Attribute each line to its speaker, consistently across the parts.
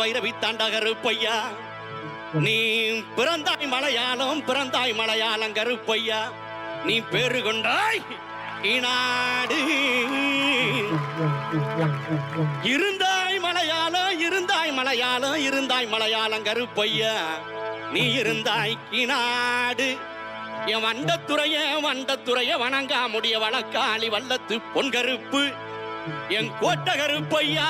Speaker 1: வைரவி தாண்ட கருப்பையா நீ பிறந்தாய் மலையாளம் பிறந்தாய் மலையாளம் கருப்பையா நீ பேரு கொண்டாய் இநாடு இருந்தாய் மலையாளம் இருந்தாய் மலையாளம் இருந்தாய் மலையாளம் கருப்பையா நீ இருந்தாய் கிநாடு என் வண்டத்துறைய வண்டத்துறைய வணங்கா முடிய வழக்காளி வல்லத்து பொன் கருப்பு. என் கோட்ட கருப்பையா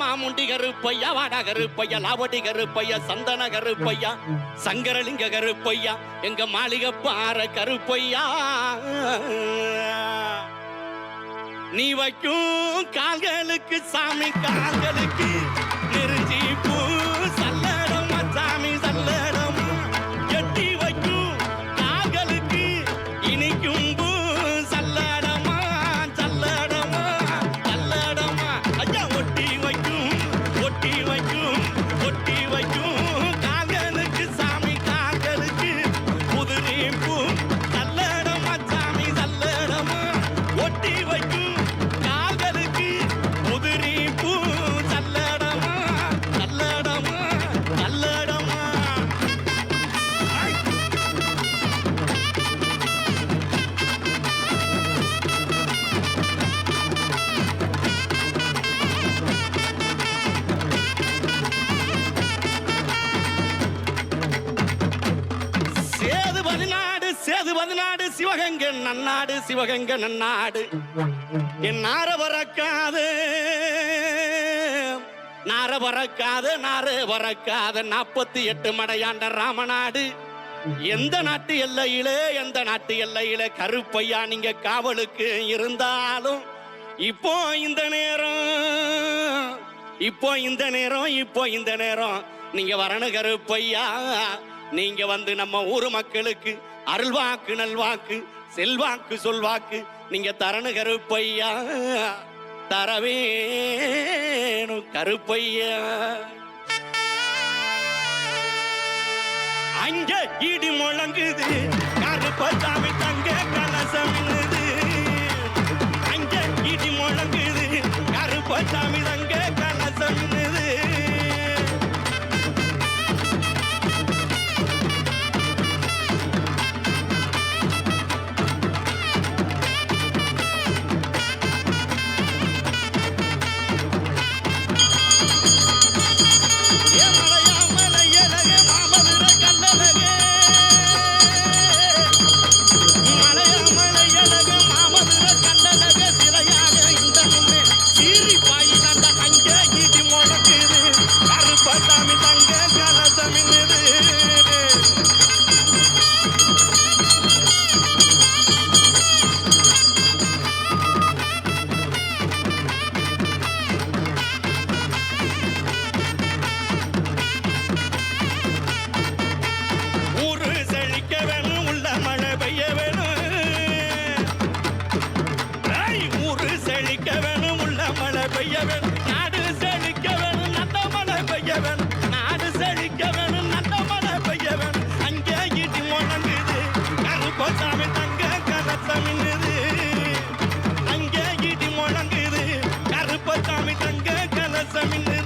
Speaker 1: மாமுண்டி கருப்பையா வாடா கருப்பையா லாவடி கருப்பையா சந்தன கருப்பையா சங்கரலிங்க கருப்பையா எங்க மாளிகை பாற கருப்பையா. நீ வைக்கும் கால்களுக்கு சாமி கால்களுக்கு நெருஞ்சி சேது சேது பதினாடு சிவகங்கை நன்னாடு சிவகங்கை நன்னாடு. என் நார பறக்காது நார பறக்காது நார பறக்காது. நாற்பத்தி எட்டு மடையாண்ட ராமநாடு. எந்த நாட்டு எல்லையிலே எந்த நாட்டு எல்லையிலே கருப்பையா நீங்க காவலுக்கு இருந்தாலும் இப்போ இந்த நேரம் இப்போ இந்த நேரம் இப்போ இந்த நேரம். நீங்க வரணும் கருப்பையா. நீங்க வந்து நம்ம ஊர் மக்களுக்கு அருள்வாக்கு நல்வாக்கு செல்வாக்கு சொல்வாக்கு நீங்க தரணு கருப்பையா? தரவேணும் கருப்பையா? அங்க இடி முழங்குது கருப்பசாமி தங்க கலசம் அங்க இடி முழங்குது கருப்பசாமி தங்க கலசம் கலசமின்னுது அங்கே இடி கருப்பசாமி தங்க கலசமின்னுது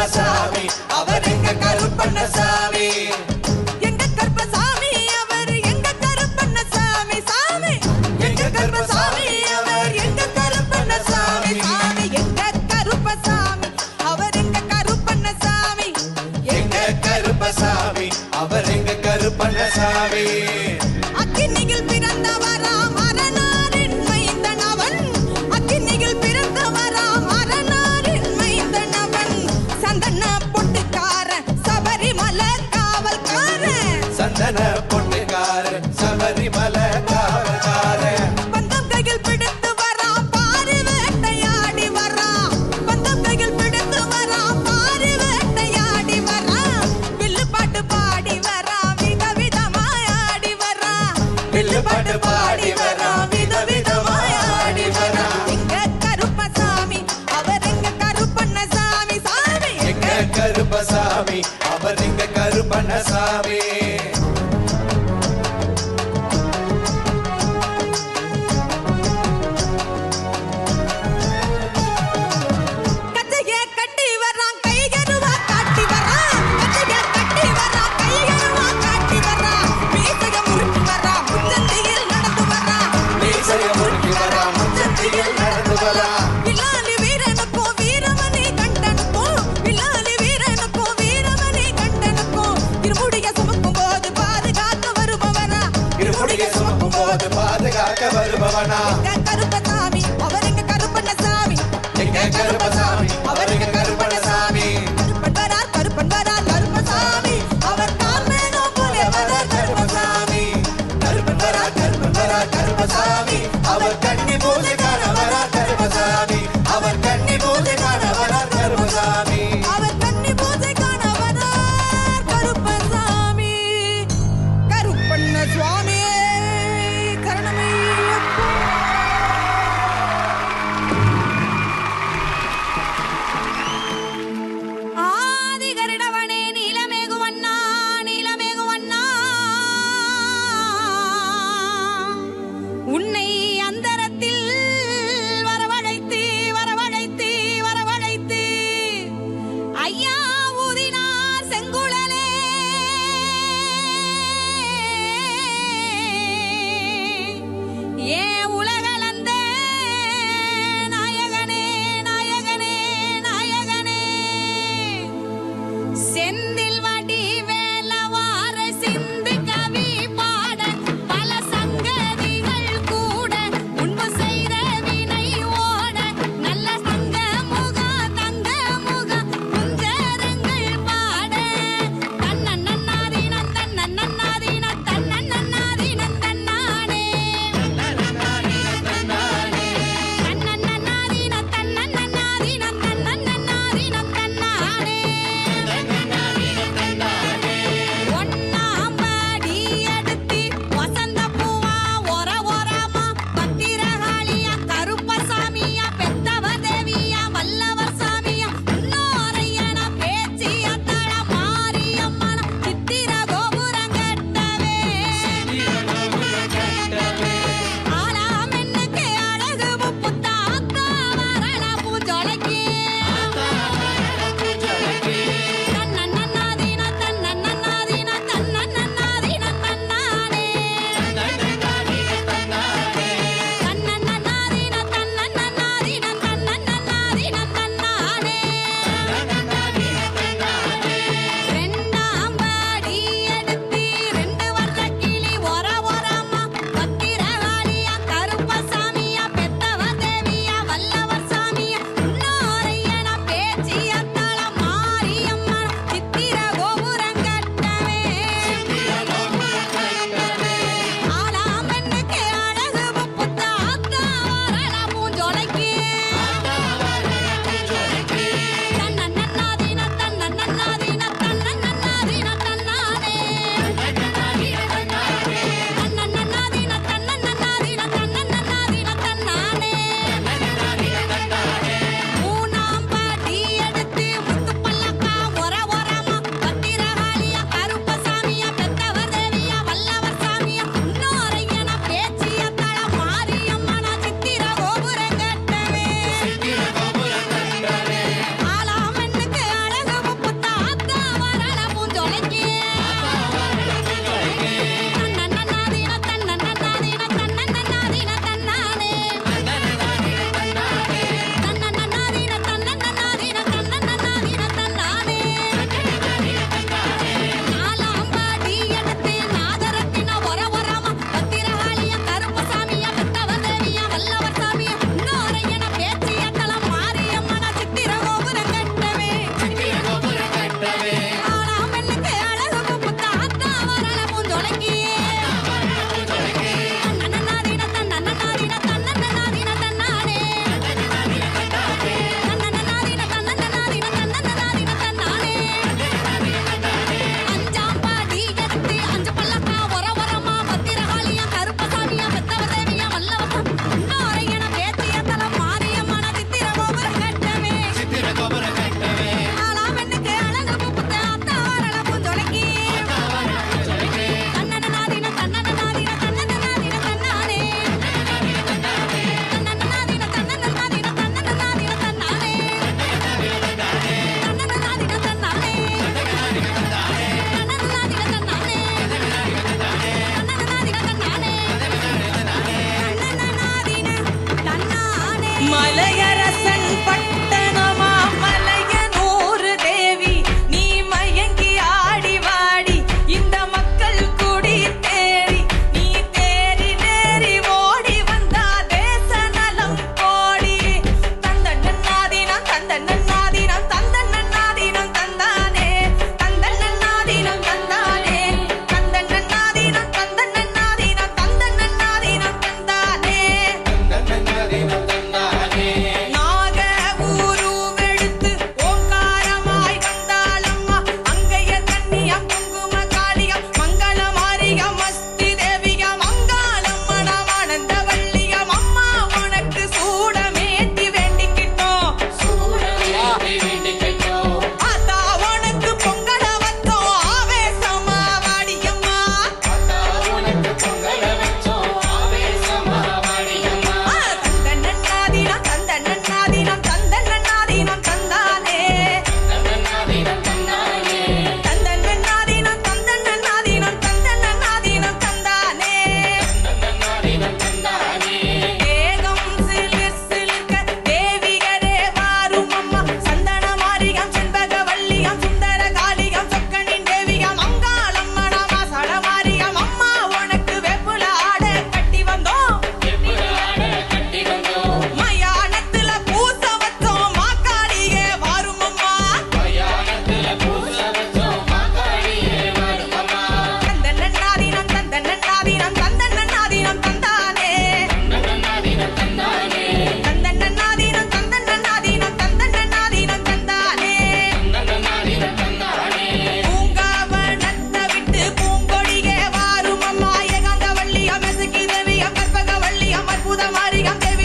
Speaker 2: Karuppasamy Senthil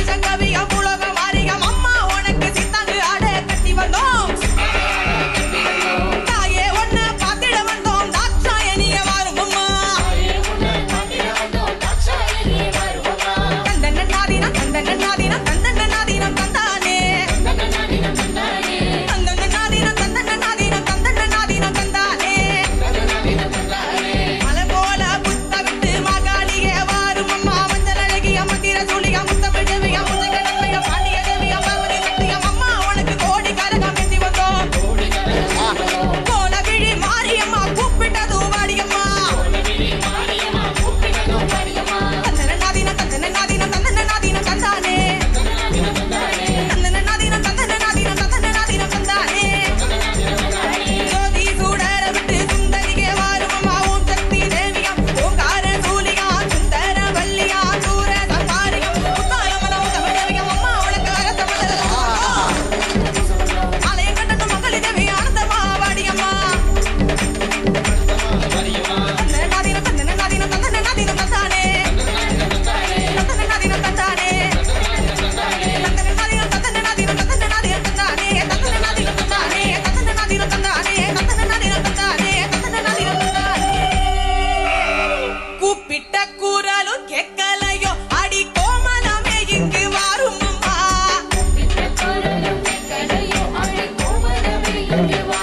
Speaker 2: Jacobi, I'm Thank you.